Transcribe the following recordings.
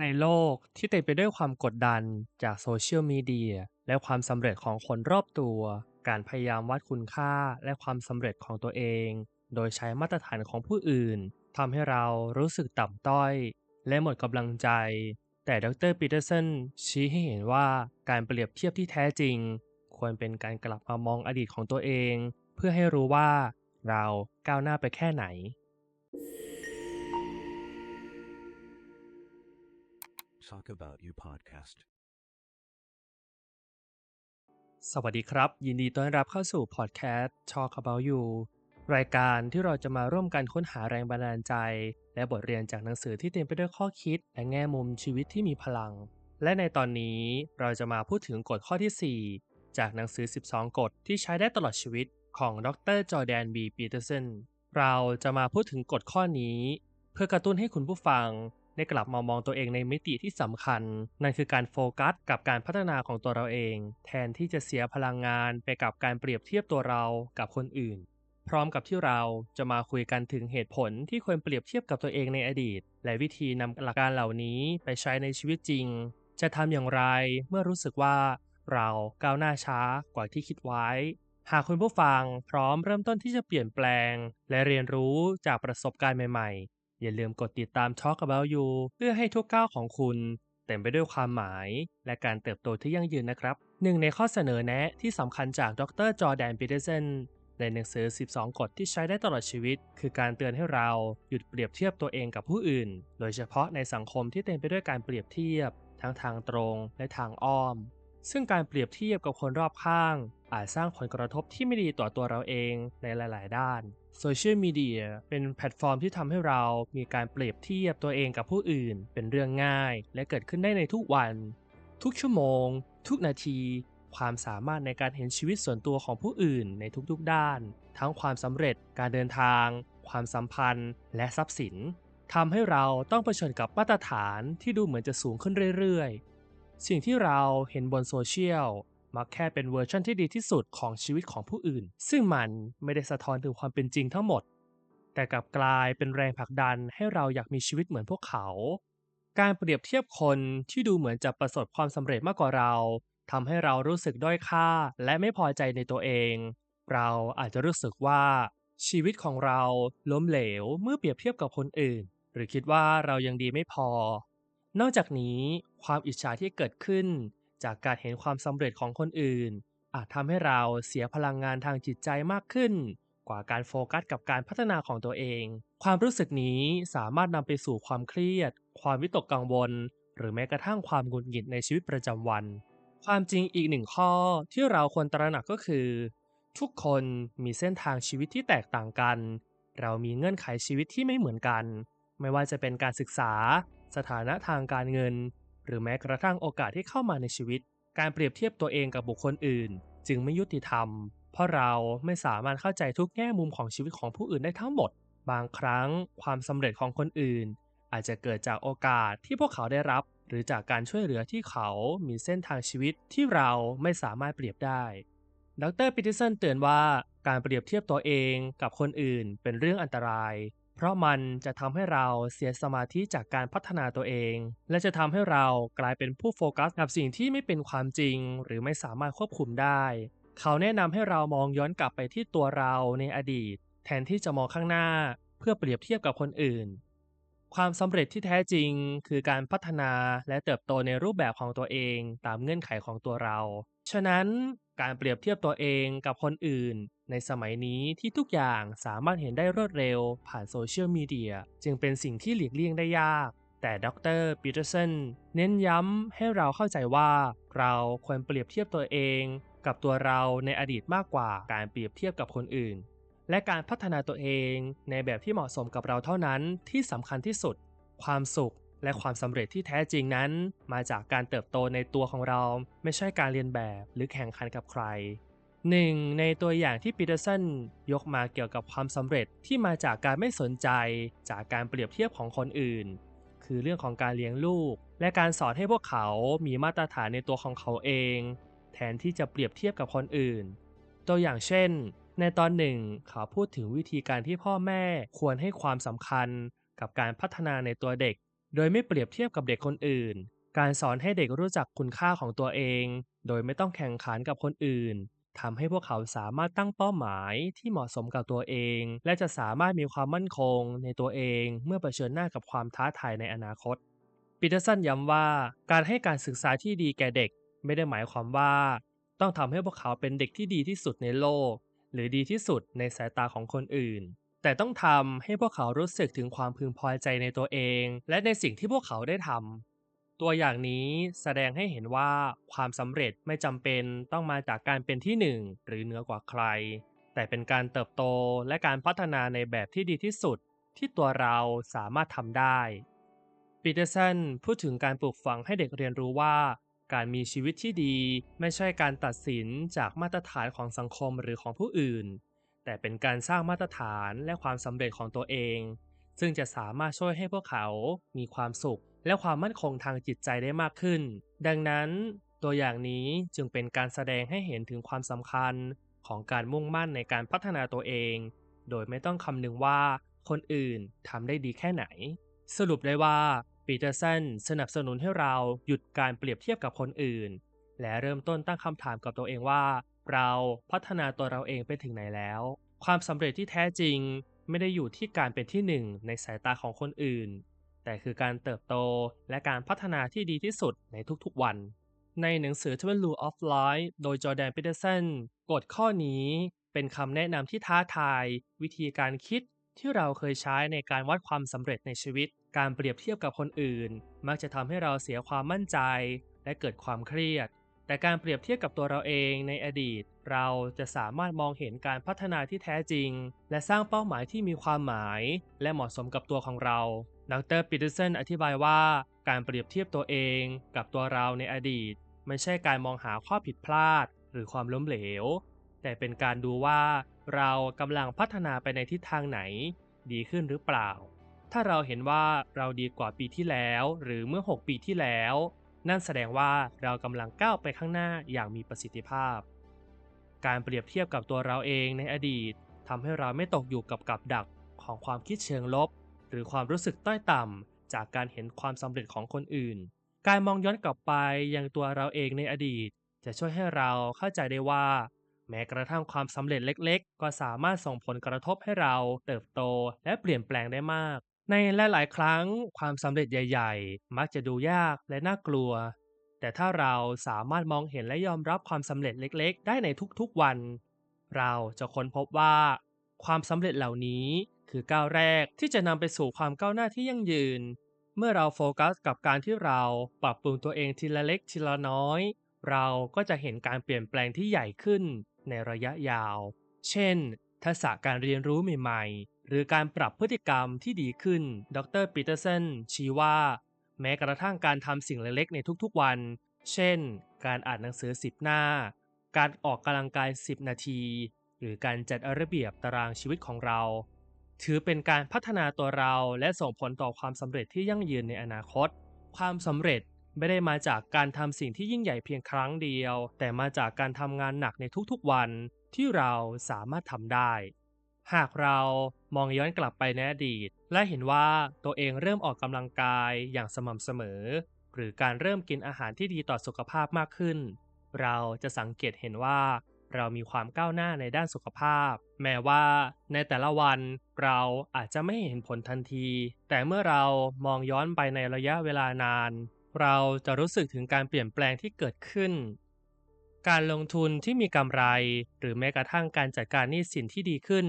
ในโลกที่เต็มไปด้วยความกดดันจากโซเชียลมีเดียและความสำเร็จของคนรอบตัว การพยายามวัดคุณค่าและความสำเร็จของตัวเอง โดยใช้มาตรฐานของผู้อื่นทำให้เรารู้สึกต่ำต้อย และหมดกำลังใจ แต่ดรปีเตอร์สันชี้ให้เห็นว่าการเปรียบเทียบที่แท้จริง ควรเป็นการกลับมามองอดีตของตัวเอง เพื่อให้รู้ว่าเราก้าวหน้าไปแค่ไหน Talk About You podcast. สวัสดีครับ ยินดีต้อนรับเข้าสู่พอดแคสต์ Talk About You รายการที่เราจะมาร่วมกันค้นหาแรงบันดาลใจ และบทเรียนจากหนังสือที่เต็มไปด้วยข้อคิด และแง่มุมชีวิตที่มีพลัง และในตอนนี้เราจะมาพูดถึงกฎข้อที่ 4 จากหนังสือ 12 กฎที่ใช้ได้ตลอดชีวิตของดรจอร์แดนบีปีเตอร์สันเราจะมาพูดถึงกฎข้อนี้ เพื่อกระตุ้นให้คุณผู้ฟัง ได้กลับมามองตัวเองในมิติที่สำคัญ นั่นคือการโฟกัสกับการพัฒนาของตัวเราเอง แทนที่จะเสียพลังงานไปกับการเปรียบเทียบตัวเรากับคนอื่น พร้อมกับที่เราจะมาคุยกันถึงเหตุผลที่ควรเปรียบเทียบกับตัวเองในอดีต และวิธีนำหลักการเหล่านี้ไปใช้ในชีวิตจริง จะทำอย่างไรเมื่อรู้สึกว่าเราก้าวหน้าช้ากว่าที่คิดไว้ หากคุณผู้ฟังพร้อมเริ่มต้นที่จะเปลี่ยนแปลง และเรียนรู้จากประสบการณ์ใหม่ๆ อย่าลืมกดติดตาม Talk About You เพื่อให้ทุกก้าวของคุณ เต็มไปด้วยความหมาย และการเติบโตที่ยั่งยืนนะครับหนึ่งในข้อเสนอแนะที่สำคัญจากดรจอร์แดนปีเตอร์สันในหนังสือ 12 กฎที่ใช้ได้ตลอดชีวิต คือการเตือนให้เราหยุดเปรียบเทียบตัวเองกับผู้อื่น โดยเฉพาะในสังคมที่เต็มไปด้วยการเปรียบเทียบ ทั้งทางตรงและทางอ้อม ซึ่งการเปรียบเทียบกับคนรอบข้าง อาจสร้างผลกระทบที่ไม่ดีต่อตัวเราเองในหลาย ๆ ด้านโซเชียลมีเดียเป็นแพลตฟอร์มที่ทำให้เรามีการเปรียบเทียบตัวเองกับผู้อื่น เป็นเรื่องง่าย และเกิดขึ้นได้ในทุกวัน ทุกชั่วโมง ทุกนาที ความสามารถในการเห็นชีวิตส่วนตัวของผู้อื่นในทุกๆด้าน ทั้งความสำเร็จการเดินทาง ความสัมพันธ์ และทรัพย์สินทำให้เราต้องเผชิญกับมาตรฐานที่ดูเหมือนจะสูงขึ้นเรื่อยๆ สิ่งที่เราเห็นบนโซเชียลมักแค่เป็นเวอร์ชันที่ดีที่สุดของชีวิตของผู้อื่น ซึ่งมันไม่ได้สะท้อนถึงความเป็นจริงทั้งหมด แต่กลับกลายเป็นแรงผลักดันให้เราอยากมีชีวิตเหมือนพวกเขา การเปรียบเทียบคนที่ดูเหมือนจะประสบความสำเร็จมากกว่าเราทำให้เรารู้สึกด้อยค่าและไม่พอใจในตัวเอง เราอาจจะรู้สึกว่า ชีวิตของเราล้มเหลวเมื่อเปรียบเทียบกับคนอื่น หรือคิดว่าเรายังดีไม่พอ นอกจากนี้ ความอิจฉาที่เกิดขึ้น จากการเห็นความสำเร็จของคนอื่น อาจทำให้เราเสียพลังงานทางจิตใจมากขึ้น กว่าการโฟกัสกับการพัฒนาของตัวเอง ความรู้สึกนี้สามารถนำไปสู่ความเครียด ความวิตกกังวล หรือแม้กระทั่งความหงุดหงิดในชีวิตประจำวัน ความจริงอีกหนึ่งข้อที่เราควรตระหนักก็คือ ทุกคนมีเส้นทางชีวิตที่แตกต่างกัน เรามีเงื่อนไขชีวิตที่ไม่เหมือนกัน ไม่ว่าจะเป็นการศึกษา สถานะทางการเงิน หรือแม้กระทั่งโอกาสที่เข้ามาในชีวิต การเปรียบเทียบตัวเองกับบุคคลอื่น จึงไม่ยุติธรรม เพราะเราไม่สามารถเข้าใจทุกแง่มุมของชีวิตของผู้อื่นได้ทั้งหมด บางครั้งความสำเร็จของคนอื่น อาจจะเกิดจากโอกาสที่พวกเขาได้รับ หรือจากการช่วยเหลือที่เขามีเส้นทางชีวิตที่เราไม่สามารถเปรียบได้ ดรปิติสันเตือนว่าการเปรียบเทียบตัวเองกับคนอื่นเป็นเรื่องอันตราย เพราะมันจะทำให้เราเสียสมาธิจากการพัฒนาตัวเอง และจะทำให้เรากลายเป็นผู้โฟกัสกับสิ่งที่ไม่เป็นความจริง หรือไม่สามารถควบคุมได้ เขาแนะนำให้เรามองย้อนกลับไปที่ตัวเราในอดีต แทนที่จะมองข้างหน้า เพื่อเปรียบเทียบกับคนอื่น ความสำเร็จที่แท้จริง คือการพัฒนาและเติบโตในรูปแบบของตัวเองตามเงื่อนไขของตัวเรา ฉะนั้นการเปรียบเทียบตัวเองกับคนอื่น ในสมัยนี้ที่ทุกอย่างสามารถเห็นได้รวดเร็วผ่านโซเชียลมีเดียจึงเป็นสิ่งที่หลีกเลี่ยงได้ยาก แต่ดรปีเตอร์สันเน้นย้ำให้เราเข้าใจว่า เราควรเปรียบเทียบตัวเอง กับตัวเราในอดีตมากกว่าการเปรียบเทียบกับคนอื่น และการพัฒนาตัวเองในแบบที่เหมาะสมกับเราเท่านั้นที่สำคัญที่สุด ความสุข และความสำเร็จที่แท้จริงนั้น มาจากการเติบโตในตัวของเราไม่ใช่การเรียนแบบหรือแข่งขันกับใครหนึ่งในตัวอย่างที่ปีเตอร์สันยกมาเกี่ยวกับความสำเร็จที่มาจากการไม่สนใจจากการเปรียบเทียบของคนอื่น คือเรื่องของการเลี้ยงลูก และการสอนให้พวกเขามีมาตรฐานในตัวของเขาเอง แทนที่จะเปรียบเทียบกับคนอื่น ตัวอย่างเช่น ในตอนหนึ่งเขาพูดถึงวิธีการที่พ่อแม่ควรให้ความสำคัญกับการพัฒนาในตัวเด็ก โดยไม่เปรียบเทียบกับเด็กคนอื่น การสอนให้เด็กรู้จักคุณค่าของตัวเอง โดยไม่ต้องแข่งขันกับคนอื่นทำให้พวกเขาสามารถตั้งเป้าหมายที่เหมาะสมกับตัวเอง และจะสามารถมีความมั่นคงในตัวเองเมื่อเผชิญหน้ากับความท้าทายในอนาคตปีเตอร์สันย้ำว่าการให้การศึกษาที่ดีแก่เด็ก ไม่ได้หมายความว่า ต้องทำให้พวกเขาเป็นเด็กที่ดีที่สุดในโลก หรือดีที่สุดในสายตาของคนอื่น แต่ต้องทำให้พวกเขารู้สึกถึงความพึงพอใจในตัวเอง และในสิ่งที่พวกเขาได้ทำตัวอย่างนี้แสดงให้เห็นว่าความสำเร็จไม่จำเป็นต้องมาจากการเป็นที่หนึ่งหรือเหนือกว่าใคร แต่เป็นการเติบโตและการพัฒนาในแบบที่ดีที่สุดที่ตัวเราสามารถทำได้ปีเตอร์สันพูดถึงการปลูกฝังให้เด็กเรียนรู้ว่าการมีชีวิตที่ดีไม่ใช่การตัดสินจากมาตรฐานของสังคมหรือของผู้อื่น แต่เป็นการสร้างมาตรฐานและความสำเร็จของตัวเอง ซึ่งจะสามารถช่วยให้พวกเขามีความสุข และความมั่นคงทางจิตใจได้มากขึ้น ดังนั้น ตัวอย่างนี้จึงเป็นการแสดงให้เห็นถึงความสำคัญของการมุ่งมั่นในการพัฒนาตัวเอง โดยไม่ต้องคำนึงว่าคนอื่นทำได้ดีแค่ไหน สรุปได้ว่าปีเตอร์สันสนับสนุนให้เราหยุดการเปรียบเทียบกับคนอื่น และเริ่มต้นตั้งคำถามกับตัวเองว่า เราพัฒนาตัวเราเองไปถึงไหนแล้ว ความสำเร็จที่แท้จริงไม่ได้อยู่ที่การเป็นที่หนึ่งในสายตาของคนอื่น แต่คือการเติบโตและการพัฒนาที่ดีที่สุดในทุกๆวัน ในหนังสือ Twelve Rule of Life โดยจอแดนปีเตอร์สันกฎข้อนี้เป็นคำแนะนำที่ท้าทาย วิธีการคิดที่เราเคยใช้ในการวัดความสำเร็จในชีวิต การเปรียบเทียบกับคนอื่น มักจะทำให้เราเสียความมั่นใจ และเกิดความเครียด แต่การเปรียบเทียบกับตัวเราเองในอดีต เราจะสามารถมองเห็นการพัฒนาที่แท้จริง และสร้างเป้าหมายที่มีความหมาย และเหมาะสมกับตัวของเราดรปีเตอร์สันอธิบายว่า การเปรียบเทียบตัวเองกับตัวเราในอดีต ไม่ใช่การมองหาข้อผิดพลาด หรือความล้มเหลว แต่เป็นการดูว่า เรากำลังพัฒนาไปในทิศทางไหน ดีขึ้นหรือเปล่า ถ้าเราเห็นว่าเราดีกว่าปีที่แล้ว หรือเมื่อ 6 ปีที่แล้ว นั่นแสดงว่าเรากำลังก้าวไปข้างหน้าอย่างมีประสิทธิภาพ การเปรียบเทียบกับตัวเราเองในอดีตทำให้เราไม่ตกอยู่กับกับดักของความคิดเชิงลบ หรือความรู้สึกต้อยต่ำจากการเห็นความสำเร็จของคนอื่น การมองย้อนกลับไปยังตัวเราเองในอดีต จะช่วยให้เราเข้าใจได้ว่า แม้กระทั่งความสำเร็จเล็ก ๆ ก็สามารถส่งผลกระทบให้เราเติบโตและเปลี่ยนแปลงได้มาก ในหลาย ๆ ครั้งความสำเร็จใหญ่ ๆ มักจะดูยากและน่ากลัว แต่ถ้าเราสามารถมองเห็นและยอมรับความสำเร็จเล็ก ๆ ได้ในทุก ๆ วัน เราจะค้นพบว่า ความสำเร็จเหล่านี้คือก้าวแรกที่จะนำไปสู่ความก้าวหน้าที่ยั่งยืน เมื่อเราโฟกัสกับการที่เราปรับปรุงตัวเองทีละเล็กทีละน้อย เราก็จะเห็นการเปลี่ยนแปลงที่ใหญ่ขึ้นในระยะยาว เช่น ทักษะการเรียนรู้ใหม่ๆ หรือการปรับพฤติกรรมที่ดีขึ้น ดรปีเตอร์สันชี้ว่า แม้กระทั่งการทำสิ่งเล็กๆในทุกๆวัน เช่น การอ่านหนังสือ 10 หน้า การออกกำลังกาย 10 นาที หรือการจัดระเบียบตารางชีวิตของเรา ถือเป็นการพัฒนาตัวเราและส่งผลต่อความสำเร็จที่ยั่งยืนในอนาคต ความสำเร็จไม่ได้มาจากการทำสิ่งที่ยิ่งใหญ่เพียงครั้งเดียว แต่มาจากการทำงานหนักในทุกๆวันที่เราสามารถทำได้ หากเรา มองย้อนกลับไปในอดีต และเห็นว่าตัวเองเริ่มออกกำลังกายอย่างสม่ำเสมอ หรือการเริ่มกินอาหารที่ดีต่อสุขภาพมากขึ้น เราจะสังเกตเห็นว่า เรามีความก้าวหน้าในด้านสุขภาพ แม้ว่า ในแต่ละวันเราอาจจะไม่เห็นผลทันที แต่เมื่อเรามองย้อนไปในระยะเวลานาน เราจะรู้สึกถึงการเปลี่ยนแปลงที่เกิดขึ้นการลงทุนที่มีกำไร หรือแม้กระทั่งการจัดการหนี้สินที่ดีขึ้น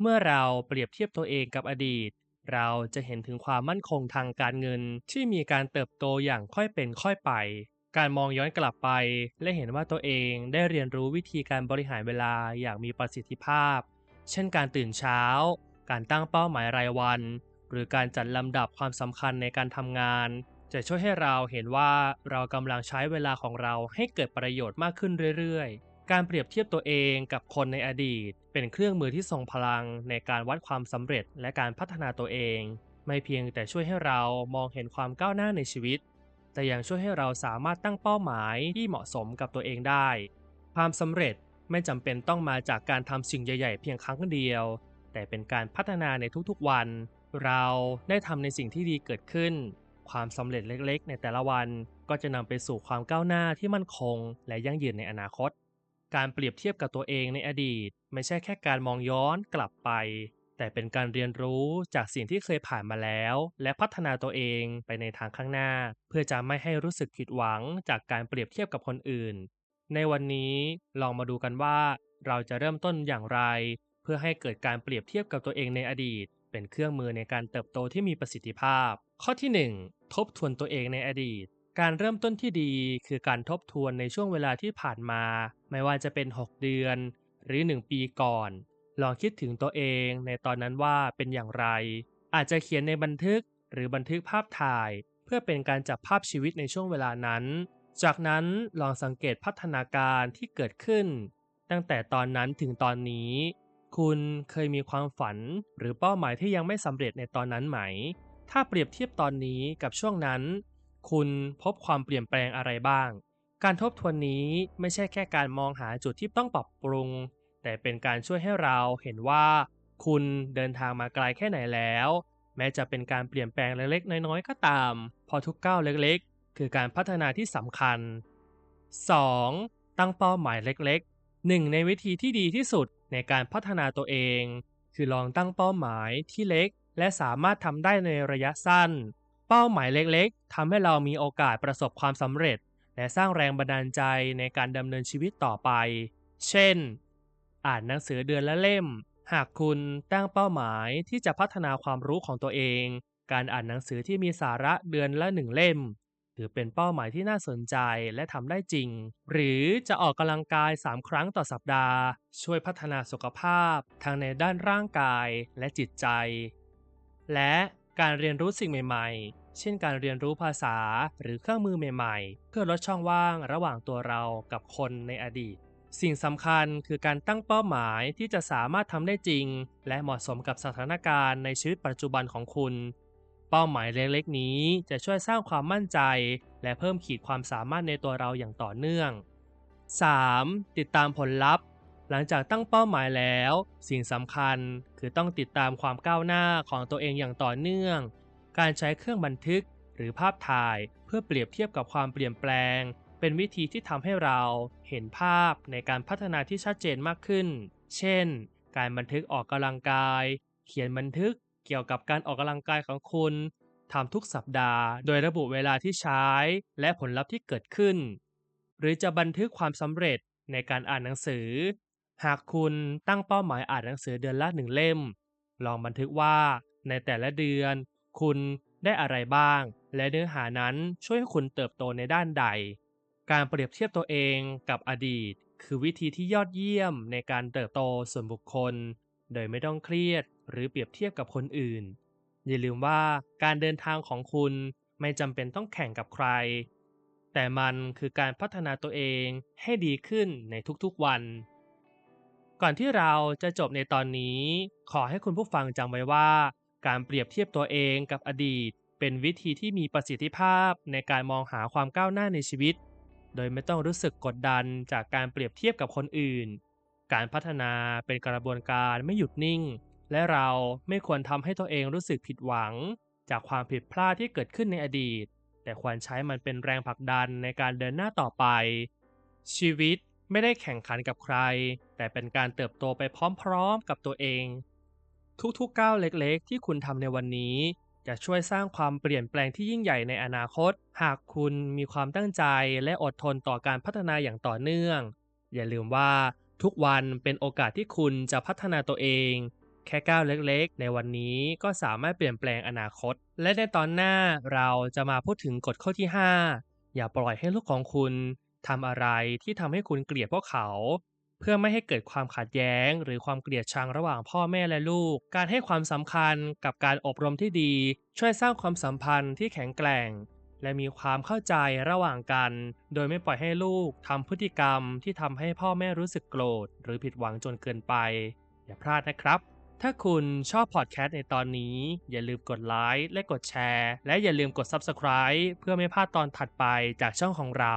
เมื่อเราเปรียบเทียบตัวเองกับอดีต เราจะเห็นถึงความมั่นคงทางการเงินที่มีการเติบโตอย่างค่อยเป็นค่อยไป การมองย้อนกลับไป และเห็นว่าตัวเองได้เรียนรู้วิธีการบริหารเวลาอย่างมีประสิทธิภาพ เช่นการตื่นเช้า การตั้งเป้าหมายรายวัน หรือการจัดลำดับความสำคัญในการทำงาน จะช่วยให้เราเห็นว่าเรากำลังใช้เวลาของเราให้เกิดประโยชน์มากขึ้นเรื่อยๆ การเปรียบเทียบตัวเองกับคนในอดีต เป็นเครื่องมือที่ทรงพลังในการวัดความสำเร็จและการพัฒนาตัวเอง ไม่เพียงแต่ช่วยให้เรามองเห็นความก้าวหน้าในชีวิต แต่ยังช่วยให้เราสามารถตั้งเป้าหมายที่เหมาะสมกับตัวเองได้ ความสำเร็จไม่จำเป็นต้องมาจากการทำสิ่งใหญ่ ๆ เพียงครั้งเดียว แต่เป็นการพัฒนาในทุกๆวัน เราได้ทำในสิ่งที่ดีเกิดขึ้น ความสำเร็จเล็กๆ ในแต่ละวันก็จะนำไปสู่ความก้าวหน้าที่มั่นคง และยั่งยืนในอนาคต การเปรียบเทียบกับตัวเองในอดีต ไม่ใช่แค่การมองย้อนกลับไป แต่เป็นการเรียนรู้จากสิ่งที่เคยผ่านมาแล้ว และพัฒนาตัวเองไปในทางข้างหน้า เพื่อจะไม่ให้รู้สึกผิดหวังจากการเปรียบเทียบกับคนอื่น ในวันนี้ลองมาดูกันว่า เราจะเริ่มต้นอย่างไร เพื่อให้เกิดการเปรียบเทียบกับตัวเองในอดีต เป็นเครื่องมือในการเติบโตที่มีประสิทธิภาพ ข้อที่ 1 ทบทวนตัวเองในอดีต การเริ่มต้นที่ดีคือการทบทวนในช่วงเวลาที่ผ่านมา ไม่ว่าจะเป็น 6 เดือน หรือ 1 ปีก่อน ลองคิดถึงตัวเองในตอนนั้นว่าเป็นอย่างไร อาจจะเขียนในบันทึกหรือบันทึกภาพถ่าย เพื่อเป็นการจับภาพชีวิตในช่วงเวลานั้น จากนั้นลองสังเกตพัฒนาการที่เกิดขึ้น ตั้งแต่ตอนนั้นถึงตอนนี้ คุณเคยมีความฝันหรือเป้าหมายที่ยังไม่สำเร็จในตอนนั้นไหม ถ้าเปรียบเทียบตอนนี้กับช่วงนั้น คุณพบความเปลี่ยนแปลงอะไรบ้าง การทบทวนนี้ไม่ใช่แค่การมองหาจุดที่ต้องปรับปรุง แต่เป็นการช่วยให้เราเห็นว่า คุณเดินทางมาไกลแค่ไหนแล้ว แม้จะเป็นการเปลี่ยนแปลงเล็กๆน้อยๆก็ตาม พอทุกก้าวเล็กๆ คือการพัฒนาที่สำคัญ 2. ตั้งเป้าหมายเล็กๆ หนึ่งในวิธีที่ดีที่สุดในการพัฒนาตัวเอง คือลองตั้งเป้าหมายที่เล็ก และสามารถทำได้ในระยะสั้น ป้าหมายเล็กๆทำให้เรามีโอกาสประสบความสำเร็จ และสร้างแรงบันดาลใจในการดำเนินชีวิตต่อไป เช่น อ่านหนังสือเดือนละเล่ม หากคุณตั้งเป้าหมายที่จะพัฒนาความรู้ของตัวเอง การอ่านหนังสือที่มีสาระเดือนละหนึ่งเล่ม ถือเป็นเป้าหมายที่น่าสนใจและทำได้จริง หรือจะออกกำลังกาย 3 ครั้งต่อสัปดาห์ ช่วยพัฒนาสุขภาพทั้งในด้านร่างกายและจิตใจ และการเรียนรู้สิ่งใหม่ ๆ เช่นการเรียนรู้ภาษาหรือเครื่องมือใหม่ๆ เพื่อลดช่องว่างระหว่างตัวเรากับคนในอดีต สิ่งสำคัญคือการตั้งเป้าหมายที่จะสามารถทำได้จริง และเหมาะสมกับสถานการณ์ในชีวิตปัจจุบันของคุณ เป้าหมายเล็กๆ นี้จะช่วยสร้างความมั่นใจ และเพิ่มขีดความสามารถในตัวเราอย่างต่อเนื่อง 3. ติดตามผลลัพธ์หลังจากตั้งเป้าหมายแล้ว สิ่งสำคัญคือต้องติดตามความก้าวหน้าของตัวเองอย่างต่อเนื่อง การใช้เครื่องบันทึกหรือภาพถ่ายเพื่อเปรียบเทียบกับความเปลี่ยนแปลง เป็นวิธีที่ทำให้เราเห็นภาพในการพัฒนาที่ชัดเจนมากขึ้น เช่น การบันทึกออกกำลังกาย เขียนบันทึกเกี่ยวกับการออกกำลังกายของคุณทำทุกสัปดาห์ โดยระบุเวลาที่ใช้ และผลลัพธ์ที่เกิดขึ้น หรือจะบันทึกความสำเร็จในการอ่านหนังสือ หากคุณตั้งเป้าหมายอ่านหนังสือเดือนละหนึ่งเล่ม ลองบันทึกว่าในแต่ละเดือน คุณได้อะไรบ้าง และเนื้อหานั้นช่วยให้คุณเติบโตในด้านใด การเปรียบเทียบตัวเองกับอดีต คือวิธีที่ยอดเยี่ยมในการเติบโตส่วนบุคคล โดยไม่ต้องเครียดหรือเปรียบเทียบกับคนอื่น อย่าลืมว่าการเดินทางของคุณไม่จำเป็นต้องแข่งกับใคร แต่มันคือการพัฒนาตัวเองให้ดีขึ้นในทุกๆวัน ก่อนที่เราจะจบในตอนนี้ ขอให้คุณผู้ฟังจำไว้ว่า การเปรียบเทียบตัวเองกับอดีต เป็นวิธีที่มีประสิทธิภาพในการมองหาความก้าวหน้าในชีวิต โดยไม่ต้องรู้สึกกดดันจากการเปรียบเทียบกับคนอื่น การพัฒนาเป็นกระบวนการไม่หยุดนิ่ง และเราไม่ควรทำให้ตัวเองรู้สึกผิดหวัง จากความผิดพลาดที่เกิดขึ้นในอดีต แต่ควรใช้มันเป็นแรงผลักดันในการเดินหน้าต่อไป ชีวิตไม่ได้แข่งขันกับใคร แต่เป็นการเติบโตไปพร้อมๆกับตัวเอง ทุกๆก้าวเล็กๆ ที่คุณทำในวันนี้ จะช่วยสร้างความเปลี่ยนแปลงที่ยิ่งใหญ่ในอนาคต หากคุณมีความตั้งใจและอดทนต่อการพัฒนาอย่างต่อเนื่อง อย่าลืมว่าทุกวันเป็นโอกาสที่คุณจะพัฒนาตัวเอง แค่ก้าวเล็กๆ ในวันนี้ก็สามารถเปลี่ยนแปลงอนาคต และในตอนหน้าเราจะมาพูดถึงกฎข้อที่ 5 อย่าปล่อยให้ลูกของคุณทำอะไรที่ทำให้คุณเกลียดพวกเขา พื่อไม่ให้เกิดความขัดแย้ง หรือความเกลียดชังระหว่างพ่อแม่และลูก การให้ความสำคัญกับการอบรมที่ดี ช่วยสร้างความสัมพันธ์ที่แข็งแกร่ง และมีความเข้าใจระหว่างกัน โดยไม่ปล่อยให้ลูกทำพฤติกรรมที่ทำให้พ่อแม่รู้สึกโกรธ หรือผิดหวังจนเกินไป อย่าพลาดนะครับ ถ้าคุณชอบพอดแคสต์ในตอนนี้ อย่าลืมกดไลค์และกดแชร์ และอย่าลืมกด Subscribe เพื่อไม่พลาดตอนถัดไปจากช่องของเรา